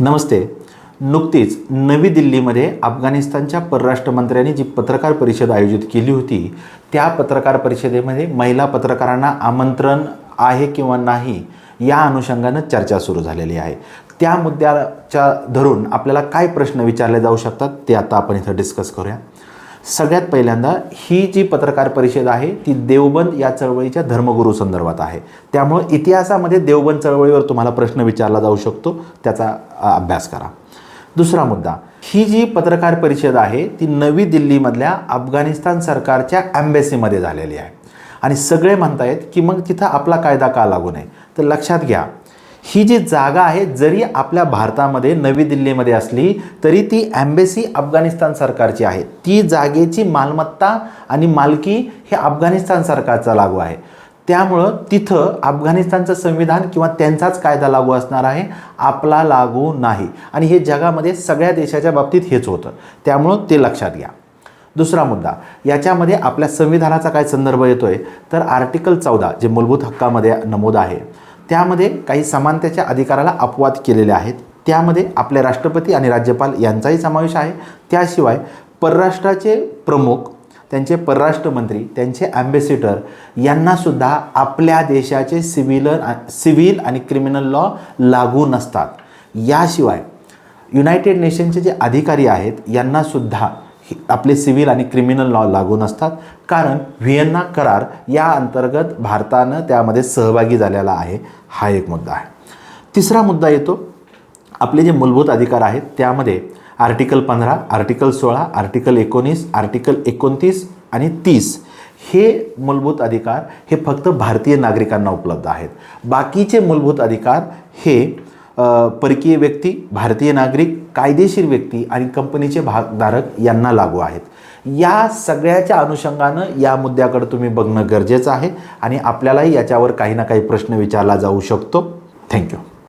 नमस्ते. नुकतीच नवी दिल्लीमध्ये अफगाणिस्तानच्या परराष्ट्र मंत्र्यांनी जी पत्रकार परिषद आयोजित केली होती त्या पत्रकार परिषदेमध्ये महिला पत्रकारांना आमंत्रण आहे किंवा नाही या अनुषंगानं चर्चा सुरू झालेली आहे. त्या मुद्द्याच्या धरून आपल्याला काय प्रश्न विचारले जाऊ शकतात ते आता आपण इथं डिस्कस करूया. सगळ्यात पहिल्यांदा ही जी पत्रकार परिषद आहे ती देवबंद या चळवळीच्या धर्मगुरू संदर्भात आहे. त्यामुळं इतिहासामध्ये देवबंद चळवळीवर तुम्हाला प्रश्न विचारला जाऊ शकतो त्याचा अभ्यास करा. दुसरा मुद्दा ही जी पत्रकार परिषद आहे ती नवी दिल्लीमधल्या अफगाणिस्तान सरकारच्या ॲम्बेसीमध्ये झालेली आहे. आणि सगळे म्हणतायत की मग तिथं आपला कायदा का लागू नये? तर लक्षात घ्या ही जी जागा आहे जरी आपल्या भारतामध्ये नवी दिल्लीमध्ये असली तरी ती ॲम्बेसी अफगाणिस्तान सरकारची आहे. ती जागेची मालमत्ता आणि मालकी हे अफगाणिस्तान सरकारचा लागू आहे. त्यामुळं तिथं अफगाणिस्तानचं संविधान किंवा त्यांचाच कायदा लागू असणार आहे आपला लागू नाही. आणि हे जगामध्ये सगळ्या देशाच्या बाबतीत हेच होतं. त्यामुळं ते लक्षात घ्या. दुसरा मुद्दा याच्यामध्ये आपल्या संविधानाचा काय संदर्भ येतो आहे तर आर्टिकल चौदा जे मूलभूत हक्कामध्ये नमूद आहे त्यामध्ये काही समानतेच्या अधिकाराला अपवाद केलेले आहेत. त्यामध्ये आपले राष्ट्रपती आणि राज्यपाल यांचाही समावेश आहे. त्याशिवाय परराष्ट्राचे प्रमुख त्यांचे परराष्ट्र मंत्री त्यांचे ॲम्बेसिडर यांनासुद्धा आपल्या देशाचे सिव्हिल सिव्हिल आणि क्रिमिनल लॉ लागू नसतात. याशिवाय युनायटेड नेशनचे जे अधिकारी आहेत यांनासुद्धा आपले सिव्हिल आणि क्रिमिनल लॉ लागू नसतात कारण व्हिएन्ना करार या अंतर्गत भारतानं त्यामध्ये सहभागी झालेला आहे. हा एक मुद्दा आहे. तिसरा मुद्दा येतो. आपले जे मूलभूत अधिकार आहेत त्यामध्ये आर्टिकल पंधरा आर्टिकल सोळा आर्टिकल एकोणीस आर्टिकल एकोणतीस आणि तीस हे मूलभूत अधिकार हे फक्त भारतीय नागरिकांना उपलब्ध आहेत. बाकीचे मूलभूत अधिकार हे परकीय व्यक्ती भारतीय नागरिक कायदेशीर व्यक्ती आणि कंपनीचे भागधारक यांना लागू आहेत. या सगळ्याच्या अनुषंगानं या मुद्द्याकडे तुम्ही बघणं गरजेचं आहे आणि आपल्यालाही याच्यावर काही ना काही प्रश्न विचारला जाऊ शकतो. थँक्यू